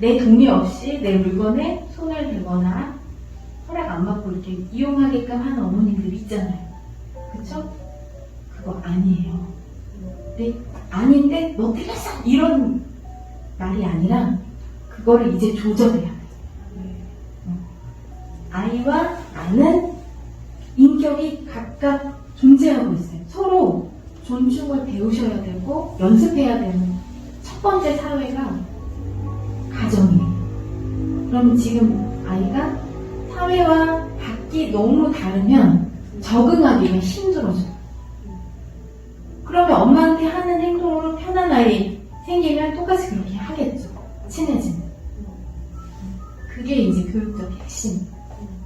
내 동의 없이 내 물건에 손을 대거나 허락 안 받고 이렇게 이용하게끔 하는 어머님들 있잖아요. 그쵸? 그거 아니에요. 네, 아닌데 너 틀렸어! 이런 말이 아니라 그거를 이제 조절해야 돼요. 아이와 나는 인격이 각각 존재하고 있어요. 서로 존중을 배우셔야 되고 연습해야 되는 첫 번째 사회가 가정이에요. 그럼 지금 아이가 사회와 밖이 너무 다르면 적응하기가 힘들어져요. 그러면 엄마한테 하는 행동으로 편한 아이 생기면 똑같이 그렇게 하겠죠. 친해지면. 그게 이제 교육적 핵심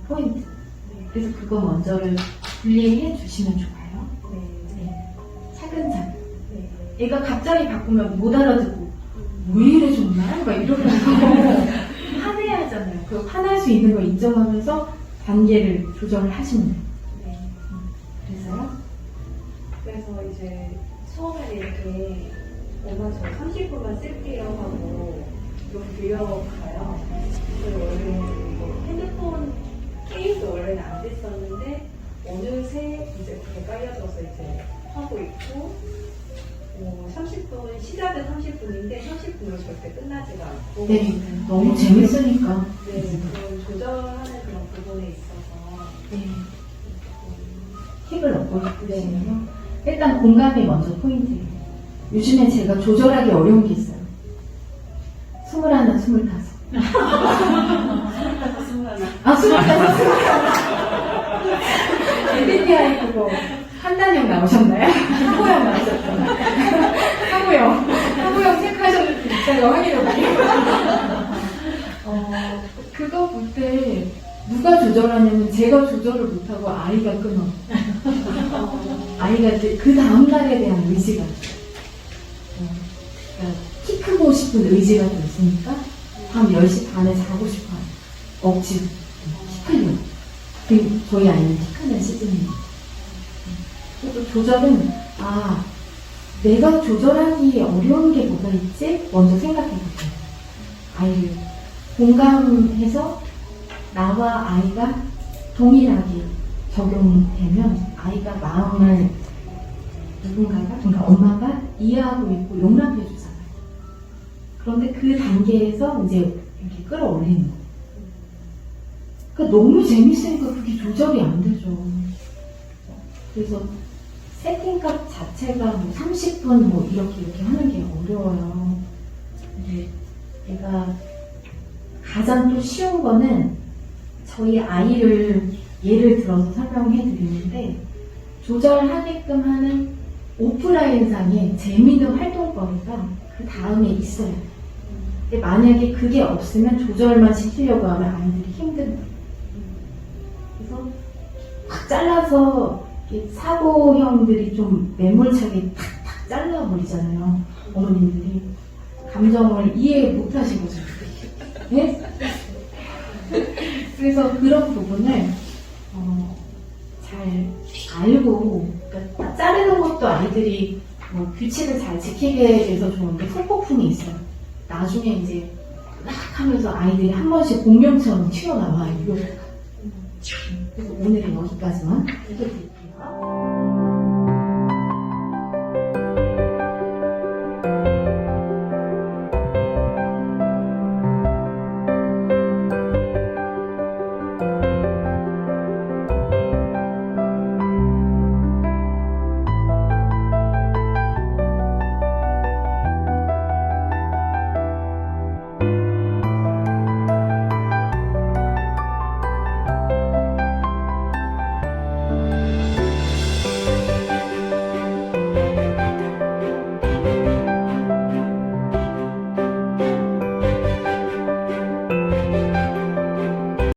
포인트. 그래서 그거 먼저를 분리해 주시면 좋아요. 네. 차근차근. 얘가 갑자기 바꾸면 못 알아듣고 왜 이래 정말? 막 이러면서 화내야 하잖아요. 그 화날 수 있는 걸 인정하면서 단계를 조절을 하시면 돼요. 그래서요? 그래서 이제 처음에 이렇게 엄마 저 30분만 쓸게요 하고 좀 빌려가요. 그래서 원래 뭐 핸드폰 케이스 원래는 안 됐었는데 어느새 이제 그게 깔려져서 이제 하고 있고 뭐 30분 시작은 30분인데 30분으로 절대 끝나지가 않고 네, 너무 재밌으니까. 네, 그런 조절하는 그런 부분에 있어서 네, 조금 팁을 얻고 싶으시면요. 일단 공감이 먼저 포인트예요. 요즘에 제가 조절하기 어려운 게 있어요. 스물하나, 스물다섯. 아, 스물다섯, 스물다섯. MBTI 그거 판단형 나오셨나요? 사고형 나오셨잖아요. 사고형. 사고형 체크하셨는지 제가 확인해볼게요. 어, 그거 볼 때 누가 조절하냐면 제가 조절을 못하고 아이가 끊어. 아이가 이제 그 다음날에 대한 의지가. 어, 그러니까 키 크고 싶은 의지가 좀 있으니까 밤 10시 반에 자고 싶어요. 억지로. 키 크려고. 그 저희 아이는 키 크는 시즌이에요. 그래서 조절은 아 내가 조절하기 어려운 게 뭐가 있지? 먼저 생각해 볼게요. 아이를 공감해서 나와 아이가 동일하게 적용되면 아이가 마음을 누군가가, 그러니까 엄마가 이해하고 있고 용납해 주잖아요. 그런데 그 단계에서 이제 이렇게 끌어올리는 거예요. 그러니까 너무 재밌으니까 그게 조절이 안 되죠. 그래서 세팅값 자체가 뭐 30분 뭐 이렇게 이렇게 하는 게 어려워요. 근데 얘가 가장 또 쉬운 거는 저희 아이를 예를 들어서 설명해 드리는데 조절하게끔 하는 오프라인상의 재미있는 활동거리가 그 다음에 있어요. 근데 만약에 그게 없으면 조절만 시키려고 하면 아이들이 힘든 거예요. 그래서 탁 잘라서 사고형들이 좀 매몰차게 탁탁 잘라버리잖아요. 어머님들이. 감정을 이해 못 하신 거죠. 네? 그래서 그런 부분을 어, 잘 알고 그러니까 딱 자르는 것도 아이들이 뭐 규칙을 잘 지키게 돼서 좋은데 후폭풍이 있어요. 나중에 이제 막 하면서 아이들이 한 번씩 공룡처럼 튀어나와요. 그래서 오늘은 여기까지만 해드릴게요.